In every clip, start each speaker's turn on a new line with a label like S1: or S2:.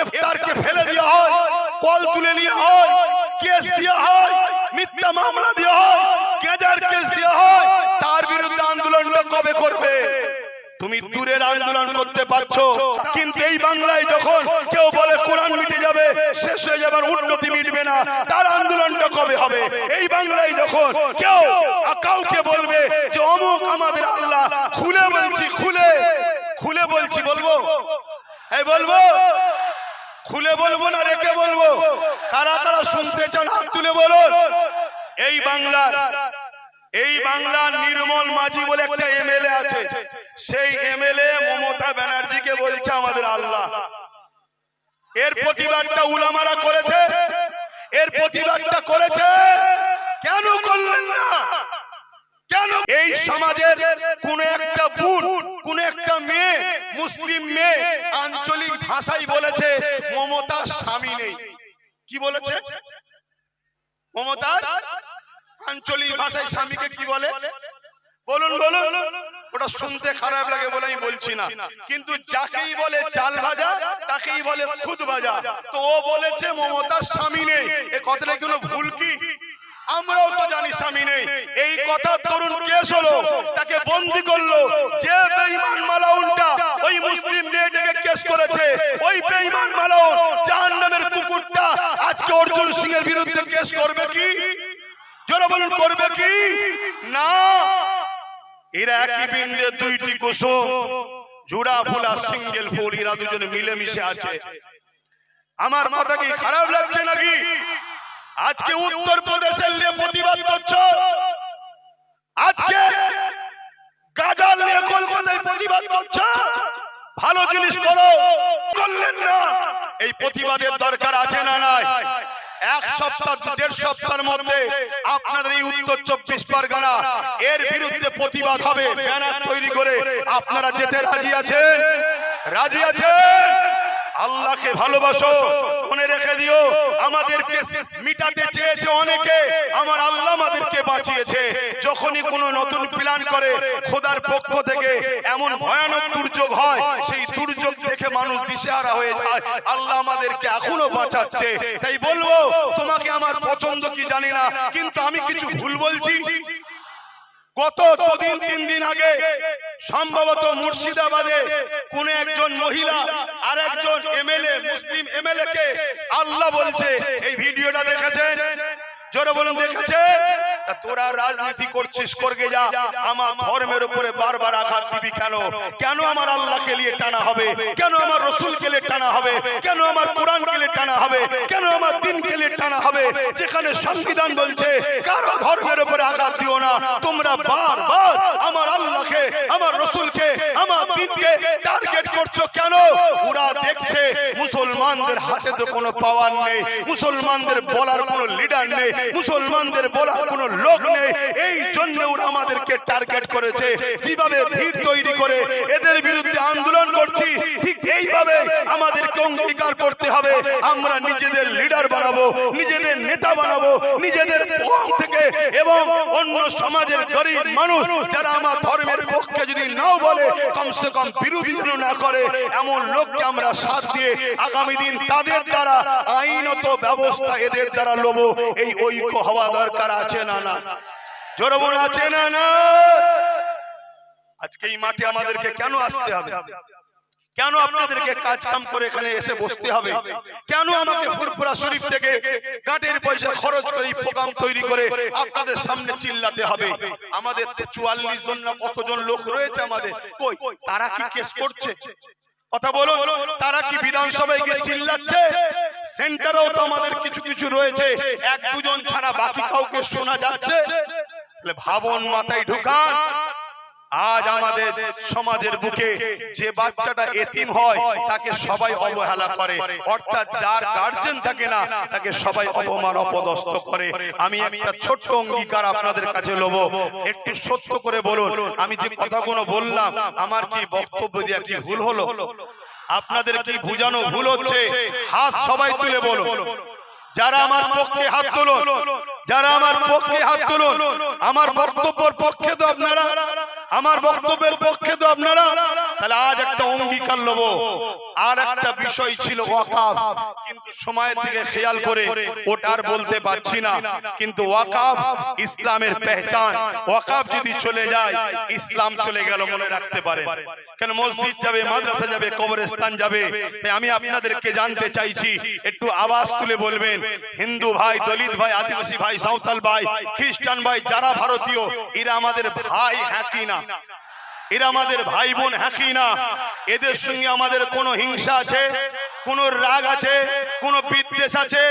S1: ইফতারকে ফেলে দেওয়া হয়, কল তুলে নেওয়া হয়, কেস দেওয়া হয়, মিথ্যা মামলা দেওয়া হয় কেজার কেস দেওয়া হয়, তার বিরুদ্ধে আন্দোলনটা কবে করবে? তুমি দূরের আন্দোলন করতে পারছ, কিন্তু এই বাংলায় যখন কেউ বলে কোরআন মিটে যাবে, শেষ হয়ে যাবে উন্নতি মিটবে না, তার আন্দোলনটা কবে হবে? এই বাংলায় যখন কেউ কাউকে বলবে যে, অমুক আমাদের আল্লাহ, খুলে বলছি, খুলে খুলে বলছি, বলব? এই বলব? খুলে বলব না রেখে বলব? কারা কারা শুনতে চান, হাত তুলে বলুন। এই বাংলার এই বাংলার নির্মল মাঝি বলে একটা এমএলএ আছে। সেই এমএলএ মমতা ব্যানার্জিকে বলছে আমাদের আল্লাহ। এর প্রতিবাদটা উলামারা করেছে। এর প্রতিবাদটা করেছে। কেন করলেন না? কেন? এই সমাজের কোন একটা বোন কোন একটা মেয়ে, মুসলিম মেয়ে আঞ্চলিক ভাষাই বলেছে কি বলেছে? মমতার আঞ্চলিক ভাষায় স্বামীকে কি বলে? বলুন বলুন। ওটা শুনতে খারাপ লাগে বলে আমি বলছি না। কিন্তু যাকেই বলে চাল ভাজা, তাকেই বলে খুদ ভাজা। তো ও বলেছে মমতার স্বামী নেই। এ কথাটা কোনো ভুল কি? আমরাও তো জানি স্বামী নেই। এই কথা তরুণ কেস হলো, তাকে বন্দি করল। যে বেঈমান মালাউনটা ওই মুসলিম মেয়েটাকে কেস করেছে। ওই বেঈমান মালাউন জাহান্নামের কুকুরটা। আজকে অর্জুন সিং এর বিরুদ্ধে কেস করবে কি? জোরে বলুন, করবে কি? না। এরা একই বিন্দে দুইটি কুসুম। জোড়া ফুল, সিঙ্গেল ফুল, এরা দুজনে মিলেমিশে আছে। আমার মাথা কি খারাপ লাগছে নাকি? আজকে উত্তর প্রদেশের নিয়ে প্রতিবাদ করছ? আজকে গাজাল নিয়ে কলকাতায় প্রতিবাদ করছ? ভালো জিনিস করো। করলেন না। এই প্রতিবাদের দরকার আছে না নাই? এক সপ্তাহ দেড় সপ্তাহের মধ্যে আপনাদের এই উত্তর চব্বিশ পরগনা এর বিরুদ্ধে প্রতিবাদ হবে। ব্যানার তৈরি করে আপনারা যেতে রাজি আছেন? রাজি আছেন? আল্লাহকে ভালোবাসো মনে রেখে দিও আমাদেরকে মিটাতে চেয়েছে অনেকে আমার আল্লাহ আমাদেরকে বাঁচিয়েছে। যখনই কোনো নতুন প্ল্যান করে খোদার পক্ষ থেকে এমন ভয়ানক দুর্যোগ হয় সেই দুর্যোগ দেখে মানুষ দিশেহারা হয়ে যায়। আল্লাহ আমাদেরকে এখনও বাঁচাচ্ছে। তাই বলব তোমাকে আমার পছন্দ কি জানি না কিন্তু আমি কিছু ভুল বলছি। গত দুদিন, তিন দিন আগে সম্ভবত মুর্শিদাবাদে কোন একজন মহিলা আর একজন এমএলএ, মুসলিম এমএলএ কে আল্লাহ বলছে। এই ভিডিওটা দেখেছেন? জোরে বলুন, দেখেছেন? তোরা রাজনীতি করছিস, করগে যা। আমার ধর্মের উপরে বারবার আঘাত দিবি কেন? কেন আমার আল্লাহকে টানা হবে? কেন আমার টানা হবে? কেন আমার টানা হবে? কেন আমার দিনকে টানা হবে? যেখানে সংবিধান বলছে, কারও ধর্মের উপরে আঘাত দিও না। তোমরা বারবার আমার আল্লাহকে, আমার রসুলকে, আমার টার্গেট করছ কেন? ওরা দেখছে মুসলমানদের হাতে তো কোনো পাওয়ার নেই, মুসলমানদের বলার কোনো লিডার নেই, মুসলমানদের বলার কোনো লোক নেই। এই জন্য ওরা আমাদেরকে টার্গেট করেছে। যেভাবে ভিড় তৈরি করে এদের বিরুদ্ধে আন্দোলন করছি, ঠিক এইভাবে আমাদেরকে অঙ্গীকার করতে হবে। আমরা নিজেদের বানাবো নিজেদের নেতা বানাবো, নিজেদের থেকে এবং অন্য সমাজের গরিব মানুষ যারা আমার ধর্মের পক্ষে যদি নাও বলে, কমসে কম বিরোধী যেন না করে, এমন লোককে আমরা সাথ দিয়ে আগামী দিন তাদের দ্বারা আইনত ব্যবস্থা এদের দ্বারা লোব। এই ঐক্য হওয়া দরকার আছে না না? জোরবন আছে না না? আজকে এই মাঠে আমাদেরকে কেন আসতে হবে? কেন আপনাদেরকে কাজ কাম করে এখানে এসে বসতে হবে? কেন আমাকে ফুরপুরা শরীফ থেকে গাটের পয়সা খরচ করে প্রোগ্রাম তৈরি করে আপনাদের সামনে চিল্লাতে হবে? আমাদের চুয়াল্লিশ জন না কতজন লোক রয়েছে আমাদের? কই, তারা কি কেস করছে? কথা বলো তারা কি বিধানসভায় গিয়ে চিল্লাচ্ছে? সেন্টারেও তো আমাদের কিছু কিছু রয়েছে, এক দুজন ছাড়া বাকি কাউকে শোনা যাচ্ছে? তাহলে ভাবন মাথায় ঢুকান। আজ আমাদের সমাজের বুকে যে বাচ্চাটা এতিম হয়, তাকে সবাই অবহেলা করে। অর্থাৎ যার গার্জেন থাকে না, তাকে সবাই অপমান, অপদস্থ করে। আমি একটা ছোট্ট অঙ্গীকার আপনাদের কাছে লোব। একটু সত্য করে বলুন। আমি যে কথাগুলো বললাম, আমার কি বক্তব্য দিয়ে কি ভুল হলো? আপনাদের কি বুঝানো ভুল হচ্ছে? হাত সবাই তুলে বলুন। যারা আমার পক্ষে হাত তুলুন, যারা আমার পক্ষে হাত তুলুন, আমার বক্তব্যের পক্ষে তো আপনারা আমার বক্তব্যের পক্ষে তো আপনারা তাহলে আজ একটা অঙ্গীকার লবো আর একটা বিষয় ছিল ওয়াকাফ। কিন্তু সময়ের দিকে খেয়াল করে ওটার বলতে পারছি না। কিন্তু ওয়াকাফ ইসলামের পেহচান। ওয়াকাফ যদি চলে যায়, ইসলাম চলে গেল মনে রাখতে পারে। কেন মসজিদ যাবে, মাদ্রাসা যাবে, কবরস্থান যাবে? তাই আমি আপনাদেরকে জানতে চাইছি, একটু আওয়াজ তুলে বলবেন। হিন্দু ভাই, দলিত ভাই, আদিবাসী ভাই, সাঁওতাল ভাই, খ্রিস্টান ভাই, যারা ভারতীয়, এরা আমাদের ভাই হ্যাঁ কি না? এরা আমাদের ভাই বোন হ্যাঁ কি না? এদের সঙ্গে আমাদের কোনো হিংসা আছে, কোন রাগ আছে, কোন বিদ্বেষ আছে?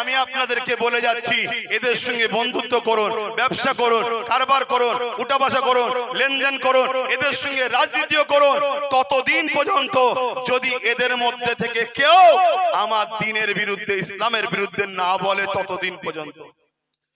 S1: আমি আপনাদেরকে বলে যাচ্ছি, এদের সঙ্গে বন্ধুত্ব করুন, ব্যবসা করুন, কারবার করুন উঠা বসা করুন, লেনদেন করুন, এদের সঙ্গে রাজনীতিও করুন। ততদিন পর্যন্ত যদি এদের মধ্যে থেকে কেউ আমার দিনের বিরুদ্ধে, ইসলামের বিরুদ্ধে না বলে, ততদিন পর্যন্ত।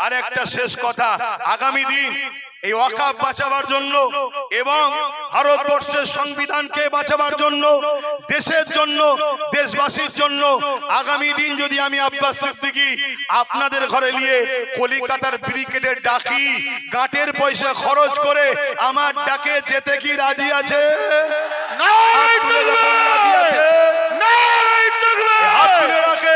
S1: আর একটা শেষ কথা আগামী দিন এই ওয়াকাফ বাঁচাবার জন্য এবং ভারতবর্ষের সংবিধানকে বাঁচাবার জন্য দেশের জন্য দেশবাসীর জন্য আগামী দিন যদি আমি আব্বাস সিদ্দিকী আপনাদের ঘরে নিয়ে কলিকাতার ব্রিগেডে ডাকি গাঁটের পয়সা খরচ করে আমার ডাকে যেতে কি রাজি আছে? হাত তুলে আছে?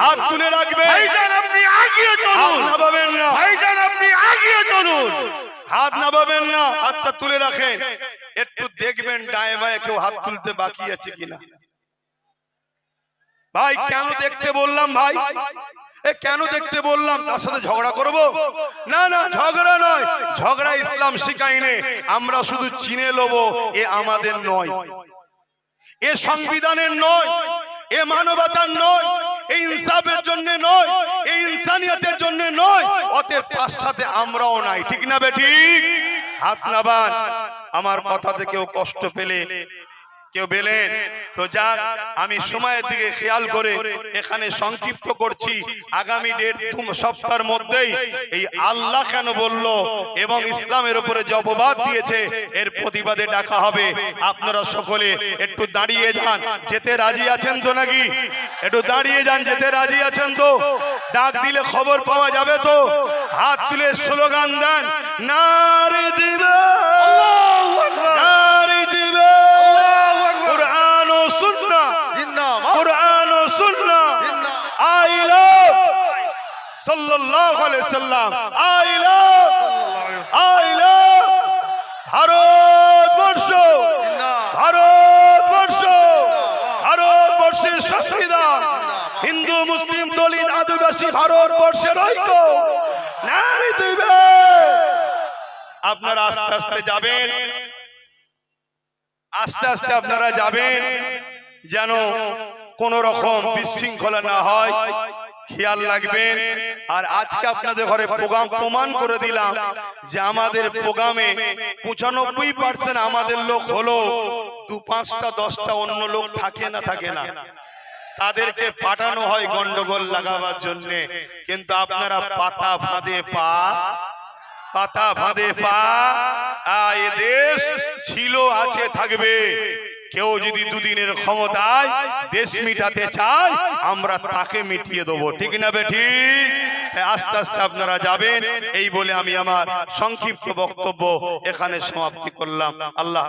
S1: হাত তুলে
S2: ভাইজান আপনি আগিয়ে চলুন। ভাইজান আপনি আগিয়ে চলুন
S1: নামাবেন না।
S2: ভাইজান আপনি আগিয়ে চলুন।
S1: হাত নামাবেন না হাতটা তুলে রাখেন। একটু দেখবেন ডায়ে বায়ে কেউ হাত তুলতে বাকি আছে কিনা। ভাই কেন দেখতে বললাম ভাই? এ কেন দেখতে বললাম? তার সাথে ঝগড়া করব? না না ঝগড়া নয়। ঝগড়া ইসলাম শিখাইনে আমরা শুধু চিনে লব এ আমাদের নয়। এ সংবিধানের নয়। এ মানবতার নয়। এই ইনসাফের জন্য নয়, এই ইনসানিয়তের জন্য নয়, অতএব তার সাথে আমরাও নাই। ঠিক না বেটি হাত নাবান। আমার কথাতে কেউ কষ্ট পেলে কেউ পেলেন? তো যাক, আমি সময়ের দিকে খেয়াল করে এখানে সংক্ষিপ্ত করছি। আগামী ডেট সপ্তাহের মধ্যেই এই আল্লাহ কেন বলল এবং ইসলামের উপরে যে অপবাদ দিয়েছে, এর প্রতিবাদে ডাকা হবে। আপনারা সকলে একটু দাঁড়িয়ে যান। যেতে রাজি আছেন তো নাকি? একটু দাঁড়িয়ে যান, যেতে রাজি আছেন তো? ডাক দিলে খবর পাওয়া যাবে তো? হাত তুলে স্লোগান দেন, নারে দিবে সাল্লাল্লাহু আলাইহি সাল্লাম। I love I love Bharatvarsha Bharatvarsha, ভারতবর্ষের সংবিধান। হিন্দু, মুসলিম, দলিত, আদিবাসী ভারতবর্ষের ঐক্য। নারী দিবে আপনারা আস্তে আস্তে যাবেন। আস্তে আস্তে আপনারা যাবেন। যেন কোন রকম বিশৃঙ্খলা না হয়। খেয়াল রাখবেন। আর আজকে আপনাদের ঘরে প্রোগ্রাম প্রমাণ করে দিলাম যে আমাদের প্রোগ্রামে পঁচানব্বই পার্সেন্ট আমাদের লোক হলো দু পাঁচটা দশটা অন্য লোক থাকে না থাকে না। তাদেরকে পাঠানো হয় গন্ডগোল লাগাবার জন্য। কিন্তু আপনারা পাতা ফাঁদে পা পাতা ফাঁদে পা আ, এ দেশ ছিল আছে থাকবে। কেউ যদি দুদিনের ক্ষমতায় দেশ মিটাতে চায়, আমরা তাকে মিটিয়ে দেবো। ঠিক না বেঠি আস্তে আস্তে আপনারা যাবেন। এই বলে আমি আমার সংক্ষিপ্ত বক্তব্য এখানে সমাপ্তি করলাম। আল্লাহ